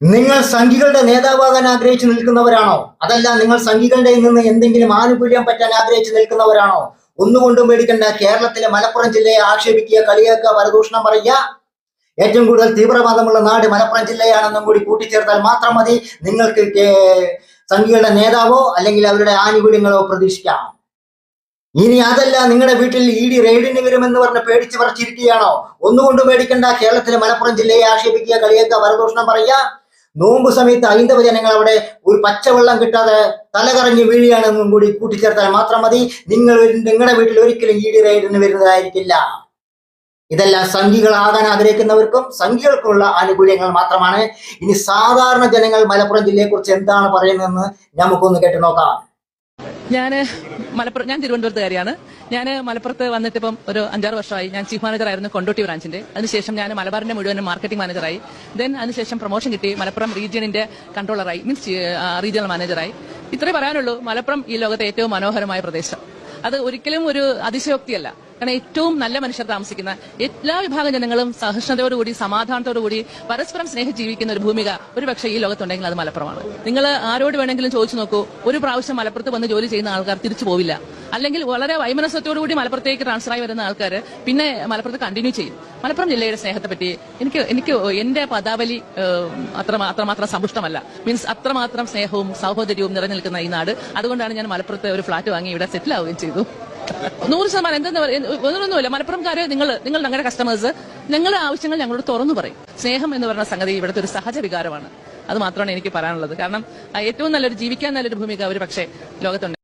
നിങ്ങൾ സംഘികളുടെ നേതാവാകാൻ ആഗ്രഹിച്ചു നിൽക്കുന്നവരാണോ? അതല്ല നിങ്ങൾ സംഘികളുടെ നിന്ന് എന്തെങ്കിലും ആനുകൂല്യം പറ്റാൻ ആഗ്രഹിച്ചു നിൽക്കുന്നവരാണോ? ഒന്നുകൊണ്ടും പേടിക്കണ്ട കേരളത്തിലെ മലപ്പുറം ജില്ലയെ ആക്ഷേപിക്കുക കളിയാക്കുക പരദൂഷണം പറയുക. ഏറ്റവും കൂടുതൽ തീവ്രവാദമുള്ള നാട് മലപ്പുറം ജില്ലയാണെന്നും കൂടി കൂട്ടിച്ചേർത്താൽ മാത്രം മതി. നിങ്ങൾക്ക് സംഘികളുടെ നേതാവോ അല്ലെങ്കിൽ അവരുടെ ആനുകൂല്യങ്ങളോ പ്രതീക്ഷിക്കാം. ഇനി അതല്ല നിങ്ങളുടെ വീട്ടിൽ ഇ ഡി റെയ്ഡിന് വരുമെന്ന് പറഞ്ഞ് പേടിച്ച് പറിച്ചിരിക്കുകയാണോ ഒന്നുകൊണ്ടും പേടിക്കണ്ട കേരളത്തിലെ മലപ്പുറം ജില്ലയെ ആക്ഷേപിക്കുക കളിയാക്കുക പരദൂഷണം പറയുക. നോമ്പ് സമയത്ത് ഹൈന്ദവ ജനങ്ങൾ അവിടെ ഒരു പച്ചവെള്ളം കിട്ടാതെ തലകറങ്ങി വീഴുകയാണെന്നും കൂടി കൂട്ടിച്ചേർത്താൽ മാത്രം മതി. നിങ്ങൾ നിങ്ങളുടെ വീട്ടിൽ ഒരിക്കലും ഇ ഡി വരുന്നതായിരിക്കില്ല. ഇതെല്ലാം സംഘികളാകാൻ ആഗ്രഹിക്കുന്നവർക്കും സംഘികൾക്കുള്ള ആനുകൂല്യങ്ങൾ മാത്രമാണ്. ഇനി സാധാരണ ജനങ്ങൾ മലപ്പുറം ജില്ലയെക്കുറിച്ച് എന്താണ് പറയുന്നതെന്ന് നമുക്കൊന്ന് കേട്ടു നോക്കാം. ഞാൻ മലപ്പുറം ഞാൻ തിരുവനന്തപുരത്തുകാരിയാണ് ഞാൻ മലപ്പുറത്ത് വന്നിട്ട് ഇപ്പം ഒരു അഞ്ചാറ് വർഷമായി. ഞാൻ ചീഫ് മാനേജർ ആയിരുന്നു കൊണ്ടോട്ടി ബ്രാഞ്ചിന്റെ. അതിനുശേഷം ഞാൻ മലബാറിന്റെ മുഴുവൻ മാർക്കറ്റിംഗ് മാനേജറായി ദെൻ അതിനുശേഷം പ്രൊമോഷൻ കിട്ടി. മലപ്പുറം റീജിയണിന്റെ കൺട്രോളറായി മീൻസ് റീജിയണൽ മാനേജറായി ഇത്രേ പറയാനുള്ളൂ. മലപ്പുറം ഈ ലോകത്തെ ഏറ്റവും മനോഹരമായ പ്രദേശം. അത് ഒരിക്കലും ഒരു അതിശയോക്തിയല്ല. കാരണം ഏറ്റവും നല്ല മനുഷ്യർ താമസിക്കുന്ന എല്ലാ വിഭാഗം ജനങ്ങളും സഹിഷ്ണുതയോടുകൂടി സമാധാനത്തോടുകൂടി പരസ്പരം സ്നേഹിച്ച് ജീവിക്കുന്ന ഒരു ഭൂമിക ഒരു പക്ഷേ ഈ ലോകത്തുണ്ടെങ്കിൽ അത് മലപ്പുറമാണ്. നിങ്ങൾ ആരോട് വേണമെങ്കിലും ചോദിച്ചു നോക്കൂ. ഒരു പ്രാവശ്യം മലപ്പുറത്ത് വന്ന് ജോലി ചെയ്യുന്ന ആൾക്കാർ തിരിച്ചു പോവില്ല. അല്ലെങ്കിൽ വളരെ വൈമനസ്യത്തോടുകൂടി മലപ്പുറത്തേക്ക് ട്രാൻസ്ഫർ ആയി വരുന്ന ആൾക്കാർ പിന്നെ മലപ്പുറത്ത് കണ്ടിന്യൂ ചെയ്യും. മലപ്പുറം ജില്ലയുടെ സ്നേഹത്തെ പറ്റി എനിക്ക് എനിക്ക് എന്റെ പദാവലി അത്ര അത്രമാത്രം സമ്പുഷ്ടമല്ല. മീൻസ് അത്രമാത്രം സ്നേഹവും സഹോദര്യവും നിറഞ്ഞു നിൽക്കുന്ന ഈ നാട്. അതുകൊണ്ടാണ് ഞാൻ മലപ്പുറത്ത് ഒരു ഫ്ളാറ്റ് വാങ്ങി ഇവിടെ സെറ്റിൽ ആവുകയും ചെയ്തു. നൂറ് ശതമാനം എന്തെന്ന് ഒന്നൊന്നുമില്ല. മലപ്പുറംകാര് നിങ്ങൾ നിങ്ങൾ ഞങ്ങളുടെ കസ്റ്റമേഴ്സ് ഞങ്ങളുടെ ആവശ്യങ്ങൾ ഞങ്ങളോട് തുറന്നു പറയും. സ്നേഹം എന്ന് പറയുന്ന സംഗതി ഇവിടുത്തെ ഒരു സഹജ വികാരമാണ്. അത് മാത്രമാണ് എനിക്ക് പറയാനുള്ളത്. കാരണം ഏറ്റവും നല്ലൊരു ജീവിക്കാൻ നല്ലൊരു ഭൂമിക അവർ പക്ഷേ ലോകത്തുണ്ട്.